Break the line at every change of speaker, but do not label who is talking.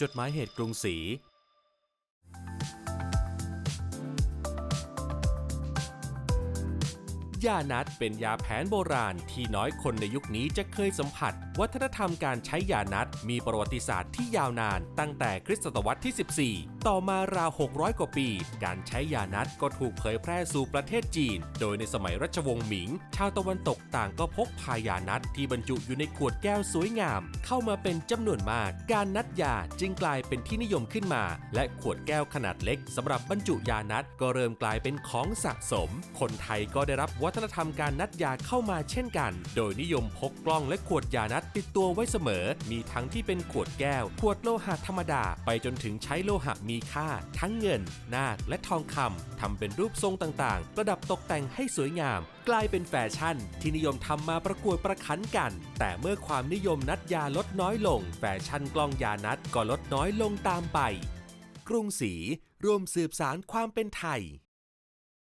จดหมายเหตุกรุงศรี ยานัดเป็นยาแผนโบราณที่น้อยคนในยุคนี้จะเคยสัมผัส วัฒนธรรมการใช้ยานัดมีประวัติศาสตร์ที่ยาวนานตั้งแต่คริสตศตวรรษที่ 14 ต่อมาราว 600 กว่าปี การใช้ยานัดก็ถูกเผยแพร่สู่ประเทศจีน โดยในสมัยรัชวงศ์หมิง ชาวตะวันตกต่างก็พกพายานัดที่บรรจุอยู่ในขวดแก้วสวยงาม เข้ามาเป็นจำนวนมาก การนัดยาจึงกลายเป็นที่นิยมขึ้นมา และขวดแก้วขนาดเล็กสำหรับบรรจุยานัดก็เริ่มกลายเป็นของสะสม คนไทยก็ได้รับวััฒนธรรมการนัดยาเข้ามาเช่นกัน โดยนิยมพกกล้องและขวดยานัดติดตัวไว้เสมอ มีทั้งที่เป็นขวดแก้ว ขวดโลหะธรรมดา ไปจนถึงใช้โลหะมีค่า ทั้งเงิน นาคและทองคำทำเป็นรูปทรงต่างๆ ประดับตกแต่งให้สวยงาม กลายเป็นแฟชั่น ที่นิยมทำมาประกวดประคันกัน แต่เมื่อความนิยมนัดยาลดน้อยลง แฟชั่นกล้องยานัดก็ลดน้อยลงตามไป กรุงศรีร่วมสืบสารความเป็นไทย